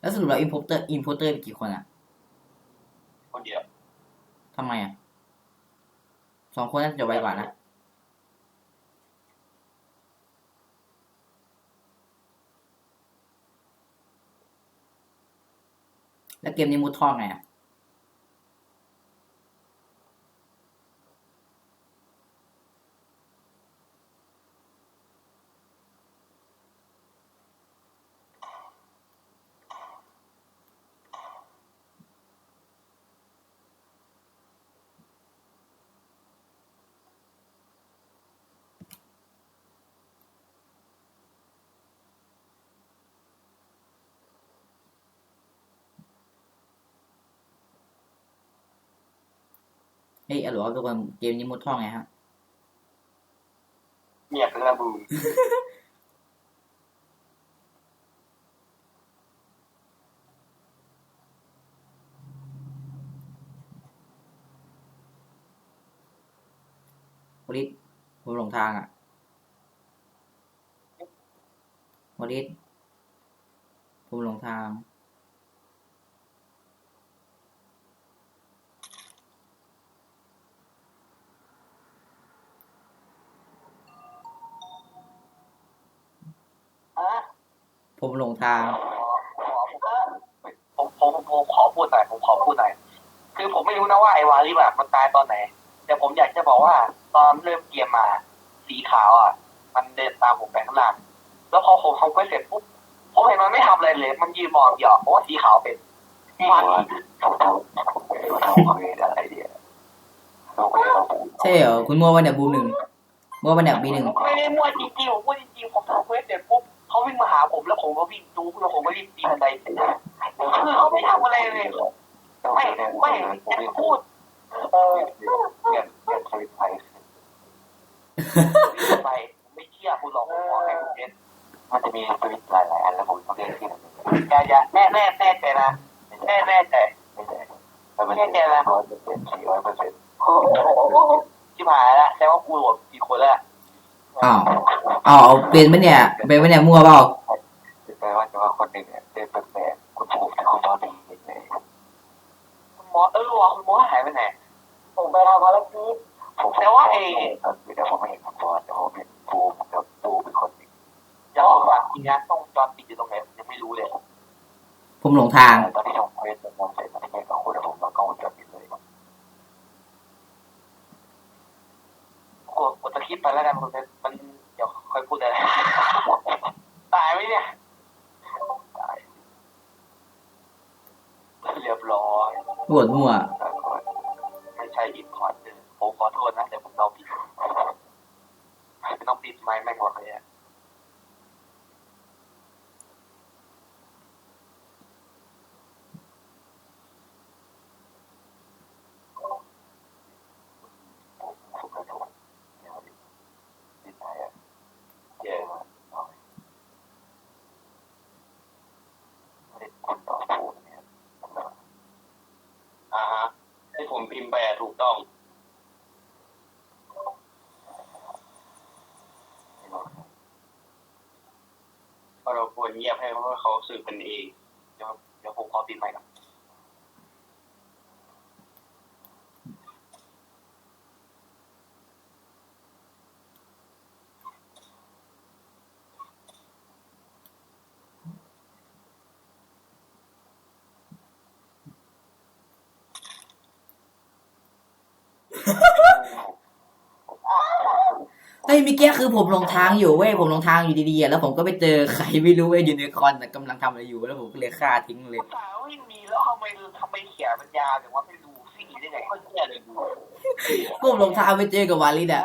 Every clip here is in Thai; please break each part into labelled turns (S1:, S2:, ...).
S1: แล้วสรุปแล้วอินโพเตอร์อินโพเตอร์กี่คนอะ
S2: คนเดียว
S1: ทำไมอะสองคนน่าจะไวกว่านะแล้วเกมนี้มุดท่อไงอะ ฮ้ยอหลวทุกคนเกมนี้มุดท่อไงฮะ
S2: เงียบเลยนะบู
S1: วริศผมหลงทางอะวริศผมหลงทาง ผมหลงทาง
S2: ผมผมผมขอพูดหน่อยผมขอพูดหน่อยคือผมไม่รู้นะว่าไอ้วาลิแบบมันตายตอนไหน แต่ผมอยากจะบอกว่าตอนเริ่มเกมมา สีขาวอะ มันเดินตามผมไปข้างล่างแล้วพอผมทำเควสเสร็จปุ๊บผมเห็นมันไม่ทำอะไรเลย มันยืนมองหยอกเพราะว่าสีขาวเป็นมันทำทำทำเควสทำเควสอะไรเนี่ยทำเควสของผม
S1: ใช่เหรอคุณมั่ววันเนี่ยบูมหนึ่งมั่ววันเนี่ยบีหนึ่ง
S2: ไม่ได้มั่วจริงๆผมมั่วจริงๆผมทำเควสเสร็จปุ๊บ เขาวิ่งมาหาผมแล้วผมก็วิ่งจูแล้วผมก็รีบตีบันไดคือเขาไม่ทำอะไรเลยไม่ไม่จะพูด เออเนี่ยเนี่ยทวิตไปไปไม่เชื่อคุณหรอกผมบอกให้คุณเล่นมันจะมีทวิตหลายๆอันแล้วผมต้องเล่นที่ไหนอย่าอย่าแน่แน่แน่ใจนะแน่แน่ใจแน่ใจนะร้อยเปอร์เซ็นต์สี่ร้อยเปอร์เซ็นต์ที่ผ่านแล้วแต่ว่ากูหลดกี่คนแล้ว
S1: อ้าว เอ้าเป็นไหมเนี่ย เป็นไหมเนี่ยมั่วเปล่า
S2: แปลว่าจะว่าคนหนึ่งเนี่ยเดินแปลกๆคุณผมแต่คุณตอนนี้เลยคุณหมอเออว่ะคุณหมอหายไปไหนผมไปทำภารกิจแต่ว่าไอ้แต่ผมไม่เห็นคุณหมอแต่ผมเห็นปูกับปูเป็นคนหนึ่งอยากบอกว่าจริงนะต้องจอดติดอยู่ตรงไหนยังไม่รู้เลย
S1: ผมหลงทาง
S2: ตอนที่ผมเควสผมมองเสร็จตอนที่แม่กับคุณผมมากล้องวงจรปิดเลยกดกดตะคิดไปแล้วกันมันมันเดี๋ยว ค่อยพูดเลยตายไหมเนี่ยตายเรียบร้อย
S1: ปวดมั่ว
S2: ไม่ใช่อินพอร์ตผมขอโทษนะแต่ผมเราผิดไม่ต้องปิดไมค์ไม่หมดเลยอะเย้ไม่ได้คนต่อพูดเนี่ย อ่าฮะที่ผมพิมพ์ไปอะถูกต้อง เพราะเราควรเงียบให้เพราะ ว่าเขาสืบกันเอง เดี๋ยวเดี๋ยวผมขอปิดไมค์ก่อน
S1: เฮ้ยเมื่อกี้คือผมหลงทางอยู่เว้ยผมหลงทางอยู่ดีๆอะแล้วผมก็ไปเจอใครไม่รู้เว้ยยูนิคอร์นแต่กำลังทำอะไรอยู่แล้วผมก็เลยฆ่าทิ้งเลย
S2: ภาษาไม่มีแล้วทำไมทำไมเขียนมันยาวถึงว่าไม่รู้สิ่งนี้ได้ไงก็เขียนเลยดู
S1: ผมหลงทางไปเจอกับวาลิดอะ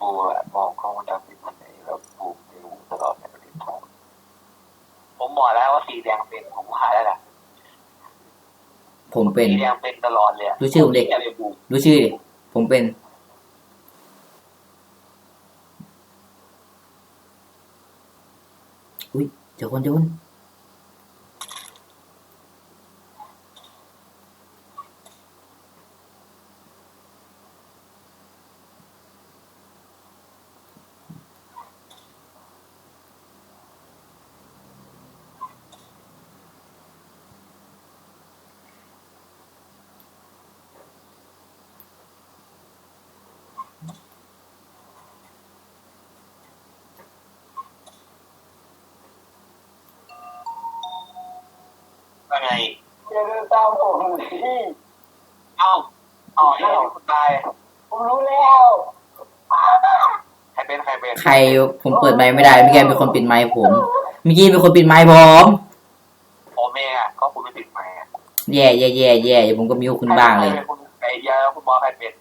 S2: ปูอะมองกล้องวงจรปิดมันไหนแล้วปูไม่รู้ตลอดในประเด็นทองผมบอกแล้วว่าสีแดงเป็นผมว่าแล้วแหละ
S1: ผมเป็น
S2: สีแดงเป็นตลอดเลยะ
S1: รู้ชื่อผมดิ
S2: อะไรบู
S1: รู้ชื่อดิผมเป็น อุ้ยเจอคนเจอคน
S2: ว่าไง
S3: อย่าเดิน ตามผมพี่
S2: เอ้าอ๋อนี่คุณตาย
S3: ผมรู้แล้ว
S2: ใครเป็นใครเป็น
S1: ใครผมเปิดไมค์ไม่ได้เมื่อกี้เป็นคนปิดไมค์ผมเมื่อกี้เป็นคนปิดไมค์ผม
S2: ผมเองอะก็คุณไม่ติดไหมค์อะ
S1: แย่แย่แย่แย่เดี๋ยวผมก็มิวคุณบ้างเลย
S2: ใครเป็นคุณไอ้ยาคุณบอสใครเป็น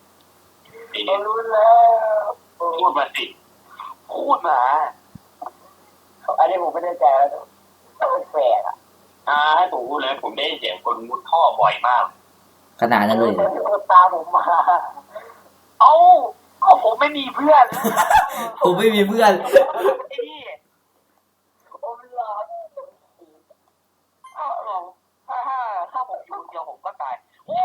S3: ผมรู้แล้ว
S2: พูดมาสิพูดมา
S3: อันนี้ผมไม่ได้ใจแล้วแปลกอะ
S2: อ่าให้ผมพูดเลยผมได้ยินเสียงคนมุดท่อบ่อยมาก
S1: ขนาดนั้นเลยเหรอ
S3: คนตามผมมา
S2: เอ้าก็ผมไม่มีเพื่อน
S1: ผมไม่มีเพื่อน
S2: ไอ้นี่
S3: ผมหลอด
S2: ถ้าเราถ้าถ้าถ้าผมอยู่คนเดียวผมก็ตายโอ้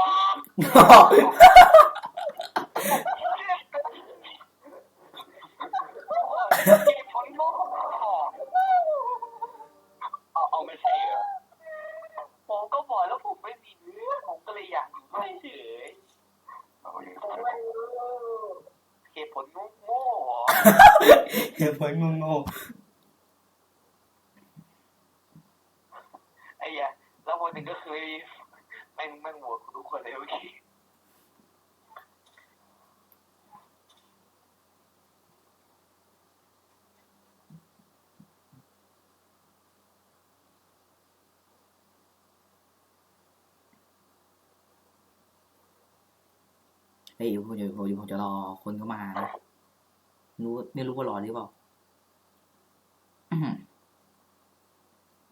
S2: ผลโลกเอาเอาไม่ใช่เหรอผมก็บอกแล้วผมไม่มีเพื่อนผมก็เลยอยากอยู่ด้วยเฉย
S3: ผมไม่รู้
S2: เหตุผลโง่ๆเหรอ
S1: เหตุผลงง
S2: ไอ้เหี้ยแล้ววันหนึ่งก็คือแม่งแม่งโหวตทุกคนเลยเมื่อกี้
S1: ๆเฮ้ยผมจะผมผมจะรอคนเข้ามานะ รู้ไม่รู้ว่ารอหรือเปล่าอื้อหือ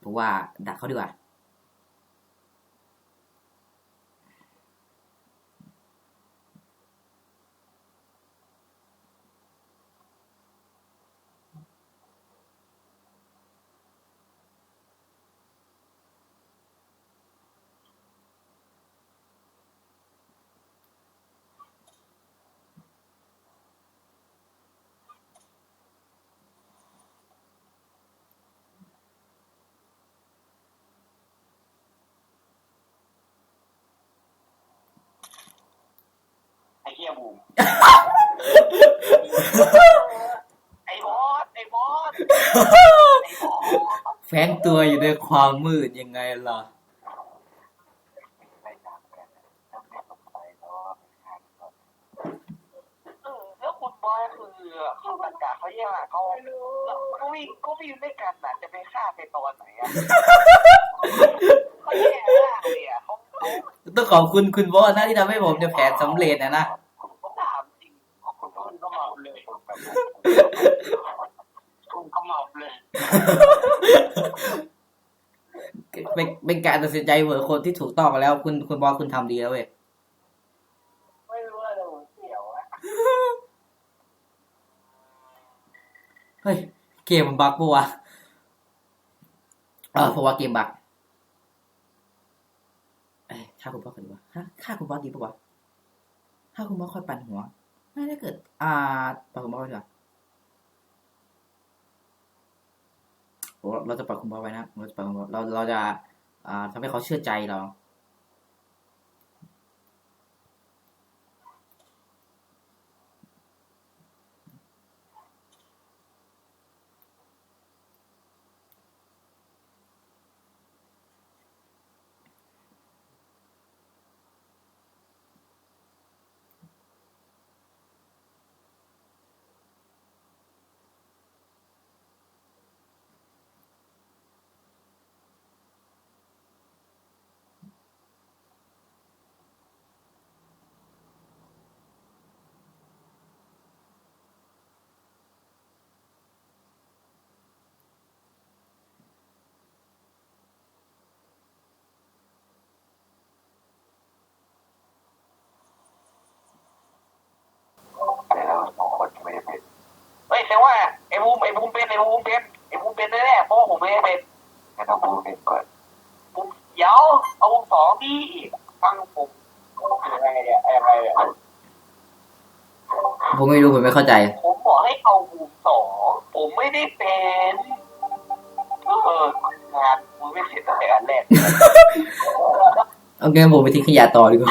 S1: ผมว่าดักเขาดีกว่า
S2: ไอ้เหี้ยบูมไอ้บอสไอ้บอสไอ้บอส
S1: แฝงตัวอยู่ในความมืดยังไงล่ะ
S2: ไม่อยากเป็นแล้วไม่สงสัยแล้วว่าเป็นใครก่อนเออแล้วคุณบอยคือ เขาบรรดาเขาแย่งเขา
S3: ไม่รู้
S2: ก็วิ่งก็วิ่งด้วยกันน่ะจะไปฆ่าไปตอนไหนอะเขาแย่มากเลยอะเขาเขา
S1: ต้องขอบคุณคุณบอสนะที่ทำให้ผมจะแผนสำเร็จนะนะ
S2: ผมถามจริงคุณโดนก็เมาเลยคุณก็เมาเลย
S1: เป็นเป็นการตัดสินใจเหมือนคนที่ถูกต้องแล้ว คุณคุณบอสคุณทำดีแล้วเว้ย เฮ้ย เกมมันบั๊กปะวะเออเพราะว่าเกมบั๊กเอ้ยฆ่าคุณบอสก่อนดีกว่าฮะฆ่าคุณบอสดีปะวะฆ่าคุณบอสค่อยปั่นหัว ไม่ได้เกิด อ่าปั่นคุณบอสไว้ดีกว่าโอ้เราจะปั่นคุณบอสไว้นะ เราจะปั่นคุณบอสเราเราจะ อ่าทำให้เขาเชื่อใจเรา
S2: แต่เราสองคนไม่ได้เป็นเฮ้ยแต่ว่าไอ้ บูมไอ้บูมเป็นไอ้บูมเป็นไอ้บูมเป็นแน่ๆเพราะว่าผมไม่ได้เป็นงั้นเอาบูมเป็นก่อนบูมเดี๋ยวเอาบูมสองดีฟังผม
S3: ยังไงเนี่ยยังไงเนี่ย
S1: ผมไม่รู้ผมไม่เข้าใจ
S2: ผมบอกให้เอาบูมสองผมไม่ได้เป็นเอองานมึงไม่เสร็จตั้งแต่อันแรก
S1: เอางั้นผมไปทิ้งขยะต่อดีกว่า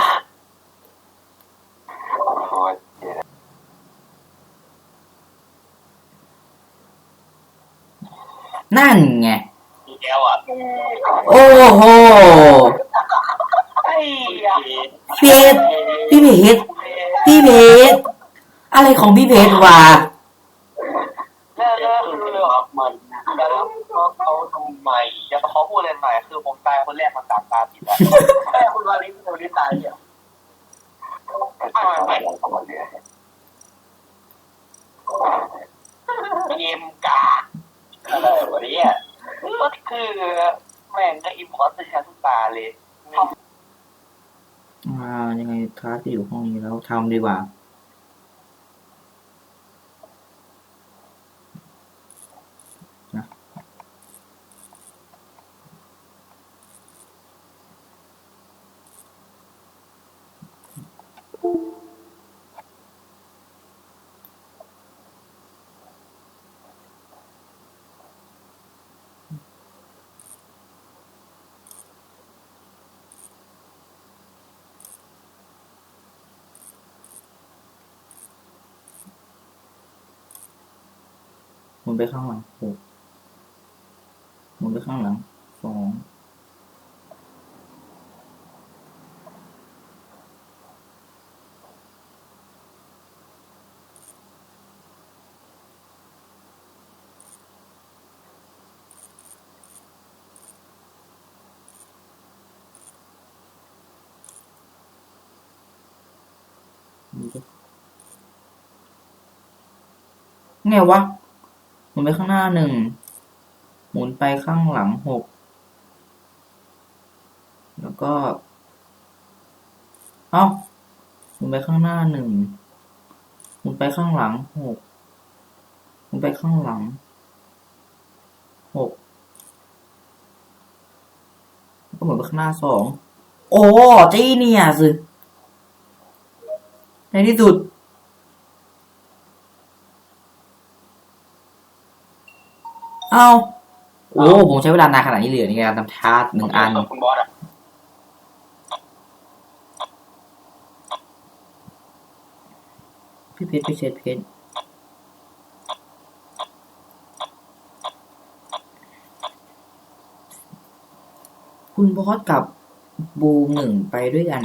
S1: นั่นไง
S2: อีกแล้วอะ
S1: โอ้โห
S2: ไอ้ยา
S1: เพชรพี่เพชรพี่เพชรอะไรของพี่เพชรวะ
S2: เลิกเลิกคือเรื่องมันแล้วเขาเขาทำไมจะเขาพูดอะไรใหม่คือผมตายคนแรกมาสามตาติดแล้วแม่คุณวาลิสคุณวาลิสตายเนี่ยไม่ไม่เกมกา อะไรวะเนี่ยก็คือแม่งก็อิมพอร์ตใช้ทุกตาเลย
S1: อ่า ยังไงคลาสที่อยู่ห้องนี้แล้วทำดีกว่า นไปข้างหลังหกหมุนไปข้างหลังสองหมุนไปไงวะ หมุนไปข้างหน้าหนึ่ง หมุนไปข้างหลังหก แล้วก็ เอ้า หมุนไปข้างหน้าหนึ่ง หมุนไปข้างหลังหก หมุนไปข้างหลังหกก็หมุนไปข้างหน้าสอง โอ้จีเนี่ยสิในที่สุด เอาโอ้ผมใช้เวลานานขนาดนี้เลยเหรอในการทำทาสหนึ่งอัน
S2: คุณบอสอะ
S1: พี่เพชรพี่เช็ดเพชรคุณบอสกับบูมหนึ่งไปด้วยกัน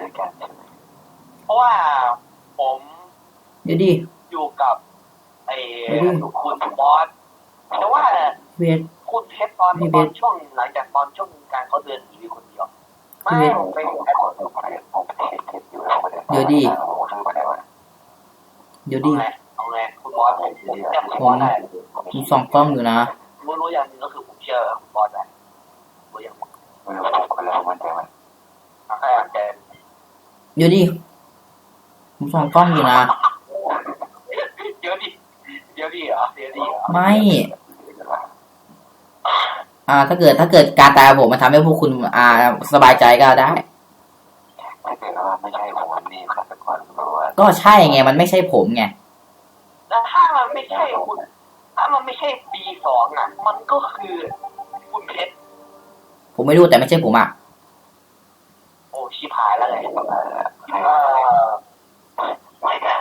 S1: ด้
S2: ว
S4: ยกันใช่ไหม
S2: เพราะว่าผม
S1: เดี๋ยวดิ
S2: อยู่กับไอ้
S1: ไม่ได้
S2: คุณบอสแต่ว่า
S1: พี่เพชร
S2: คุณเพชรตอน
S1: พี่เพ
S2: ตอ
S1: ช
S2: น
S1: ร
S2: ช่วงหลังจากตอนช่วงการเขาเดินหนีไปคนเดียวไม่
S1: พี่เพชร
S2: ผมไป
S4: ผมขอดูไปผมเทสเทสอยู่เราไม่ได้
S1: เดี๋ยวดิ
S4: ผมขึ้นมาได้ว่า
S1: เดี๋ยว
S2: เอา
S1: ดิ
S2: ไงเอาไงคุณบอสผมผมจำคุณบอสได้
S1: ผมส่องกล้องอยู่นะ
S2: รู้รู้อย่างหนึงก็คือผมเชื่อคุณบอสได้รู้อย่างหนึ่ง
S4: ไม่รู้ผมคนเรามันใจมัน
S2: ใครอะแก
S1: เดี๋ยวดิผมส่องกล้องอยู่นะ
S2: เดี๋ยวดิเดี๋ยวดิเหรอเดี๋ยวดิเหรอ
S1: ไม่ อ่า ถ้าเกิดถ้าเกิดการตายของผมมันทำให้พวกคุณ อ่า สบายใจก็ได้
S4: ถ้าเกิดว่าไม่ใช่ผมนี่ฆาตกรเพราะว่า
S1: ก็ใช่ไง มันไม่ใช่ผมไง
S2: แล้วถ้ามันไม่ใช่คุณ ถ้ามันไม่ใช่ปีสองอะ มันก็คือคุณเพชร
S1: ผมไม่รู้แต่ไม่ใช่ผมอะ
S2: โอ้ชิบหายแล้วไง
S4: ให้
S2: เออ
S4: ไม่ได้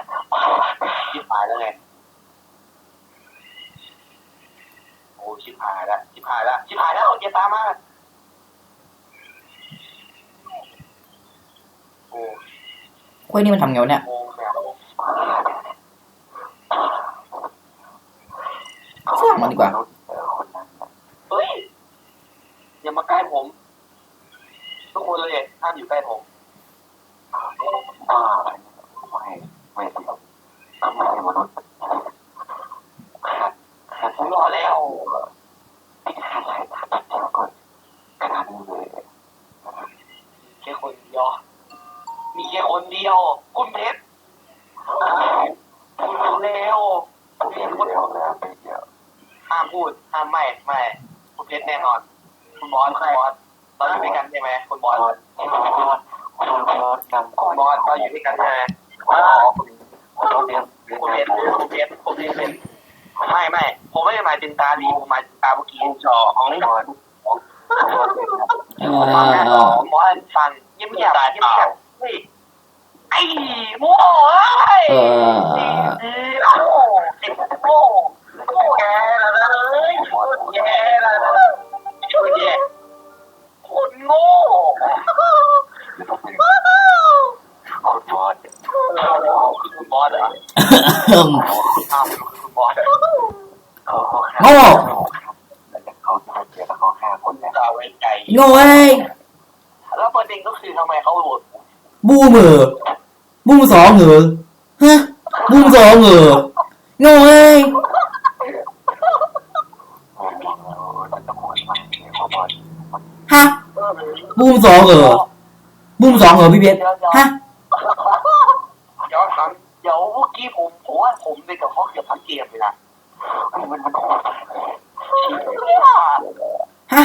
S2: ชิบหายแล้วไงโอ้ชิบหายแล้วชิบหายแล้วชิบหายแล้วอย่าตามมาโอ้
S1: คุยนี่มันทำไงวะเนี่ย
S2: โงแบบ
S1: สร้างมันดีกว่า
S4: คนนั้น
S2: เฮ้ยอย่ามาใกล้ผม ทุกคนเลยห้ามอยู่ใกล้ผม
S4: อ่าไม่ไม่สิก็ไม่ใช่มนุษย์ขาดขาด
S2: ผมรอแล้ว
S4: ขาดสายตาตัดเดียวก่อนขนาดนี้เลย
S2: แค่คนเดียว มีแค่คนเดียว คุณเพชรคุณรู้แล้ว
S4: ผม
S2: มี
S4: เดียว
S2: คน
S4: แล้วไปเดียว
S2: ห้ามพูด ห้ามไม่ ไม่ คุณเพชรแน่นอน คุณบอสคุณบอสเราอยู่ด้วยกันใช่ไหมคุณบ อส
S4: คุณบอสคุณบอสนำก่อ
S2: คุณบอสเราอยู่ด้วยกันใช่ไหม
S4: อ๋อ
S2: อ๋อคุณ
S4: คุณเรียนเรียน
S2: คุณเพชรคุณเพชรคุณเพชรเป็นไม่ไม่ผมไม่ได้หมายถึงตาลีผมหมายถึงตาเมื่อกี้
S4: จอของบอล
S1: เอ
S2: หมอ
S1: อ
S2: หมอสฟังเงียบเงียบเงียบเงียบเฮ้ยไอ้โม่เอ้ย
S1: เออ
S2: โม่ไอ้โม่โม่แย่แล้วนะเอ้ยแย่แล้วนะช่วยแย่ คนโง่
S4: คุณบอล
S2: คือคุณบอสเหรอ
S1: เอิ่ม
S2: อ้าวคือคุณบอส
S1: โง่
S4: เขาเขาเสียแล้วเขาฆ่าคนเนี่ย
S2: เราไว้ใจ
S1: โง่เอ้ย
S2: แล้วประเด็นก็คือทำไมเขาโหวต
S1: บูมเหรอบูมสองเหรอฮะบูมสองเหรอโง่เอ้ย
S4: โอ้โหมันจะโหดมากเลยเขาบอล
S1: ฮะ บูมสองเหรอ บูมสองเหรอพี่เบสฮะ
S2: เดี๋ยวถามเดี๋ยวเมื่อกี้ผมผมว่าผมไปกับเขาเกือบทั้งเกมเลยนะ
S4: มันมันโหด
S1: ฮะ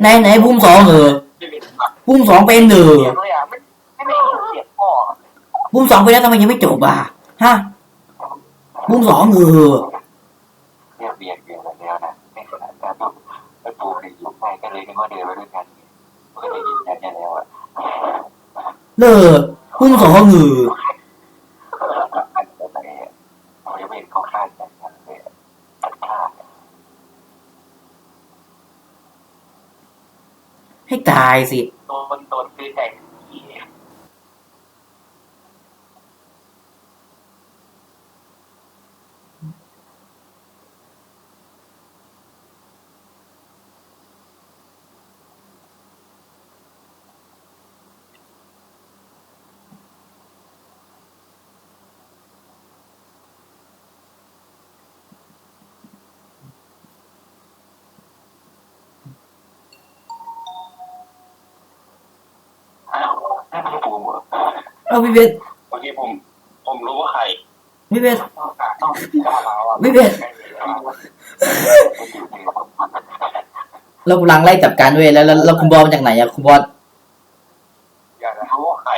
S1: ไหนไหนบูมสองเหรอบูมสองเป็นเหรอ
S2: เสียงเลยอะไม่ไม่ได้ยินเสียงพ่อ
S1: บูมสองไปแล้วทำไมยังไม่จบอะฮะบูมสองเหรอ
S4: เรียบเรียงเรียงแบบนี้นะในขณะนั้นแบบไอ้ปูเนี่ย อยู่ใกล้กันเลยนึกว่าเดินไปด้วยกันก็ได้ยินกันแล้วอะ
S1: เลอบูมสองเหรอ
S4: อันไหนเขายังไม่เห็นเขาฆ่ากันเลยฆ่า
S1: ให้ตายสิ
S2: โดนโดนซื้อใจผี
S4: อ้าว ไม่ใช่ปูเหรอ
S1: เอาพี่เบส
S2: เมื่อกี้ผม ผมรู้ว่าใคร
S1: พี่เบส
S2: ต้องกล้ามาว่า
S1: พี่เบส
S4: มันอยู่ใน
S1: เรากำลังไล่จับการด้วยแล้วแล้วแล้วคุณบอลมาจากไหนอะคุณบอล
S2: อยากจะรู้ว่าใคร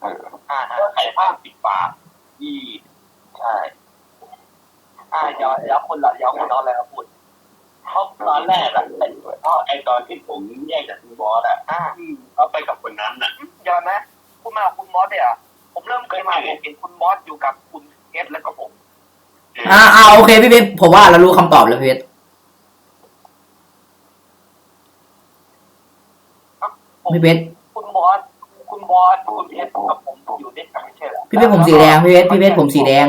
S4: เออ
S2: อ่าฮะใครภาพปิดปากที่ใช่อ่าเดี๋ยวเดี๋ยวคนละเดี๋ยวคนละอะไรมาพูดเพ ราะตอนแรกอะไอ้เพราะไอตอนที่ผมแยกจากคุณบอสอะอ่าเขาไปกับคนนั้นอะเดี๋ยวนะคุณมากับคุณบอสเนี่ยผมเริ่มเคยมาผมเห็นคุณบอสอยู่กับคุณเอสแล้วก็ผม
S1: อ่าอ่าโอเคพี่เบสผมว่าเรารู้คำตอบแล้วพี่เบสพี่เบส
S2: คุณบอสคุณบอสคุณเอสกับผมอยู่ด้วยกันไม่ใช่เหรอ
S1: พี่เบสผมสีแดงพี่เบสพี่เบสผมสีแดง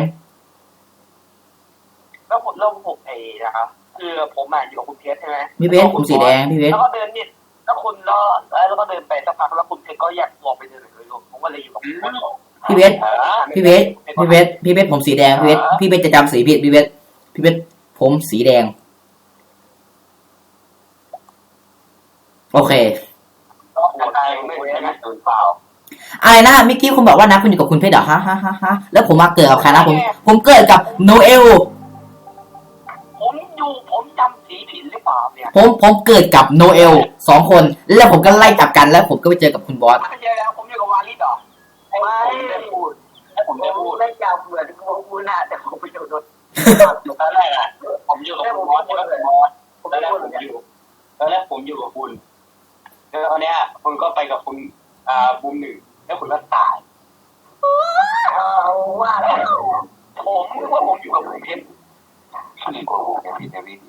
S2: แล้วผมแล้วผมเอนะครับ คือผมอะอยู่กับคุณเพชรใช่ไหม
S1: พี่เบสผมสีแดงพี่เบส
S2: แล้วก็เดินเนี่ยแล้วคุณแล้วแล้วก็เดินไปสักพักแล้วคุณเพชรก็แยกตัวไปเดินเลยผมก็เลยอยู่กับคุณคนสอง
S1: พี่เบสพี่เบสพี่เบสพี่เบสผมสีแดงพี่เบสพี่เบสจะจำสีผิดพี่เบสพี่เบสผมสีแดง โอเค
S2: ก็หัวใจไม่ไม่ตื่นเปล่า
S1: อะไรนะเมื่อกี้คุณบอกว่านะคุณอยู่กับคุณเพชรเหรอฮะฮะฮะฮะแล้วผมมาเกิดกับใครนะผมผมเกิดกับโนเอล
S2: ผมอยู่ผมจำสีผิดหรือเปล่าเนี่ย
S1: ผมผมเกิดกับโนเอลสองคน แล้วผมก็ไล่จับกันแล้วผมก็ไปเจอกับคุณบอส
S2: ไม่ใช่แล้วผมอยู่กับวาลิดเหรอไม่ได้พูดผมได้พูด
S3: ไม่จำเหมือนกูนะแต่ผมไปโดน
S2: ตอนแรกอะผมอยู่กับคุณบอสใช่ไหมคุณบอสตอนแรกผมอยู่ตอนแรกผมอยู่กับคุณแล้วตอนเนี้ยคุณก็ไปกับคุณอ่าบูมหนึ่งแล้วคุณก็ตาย
S3: เอาว่าแล้ว
S2: ผมคิดว่าผมอยู่กับคุณเพชร
S4: ที่โกหกในวิธี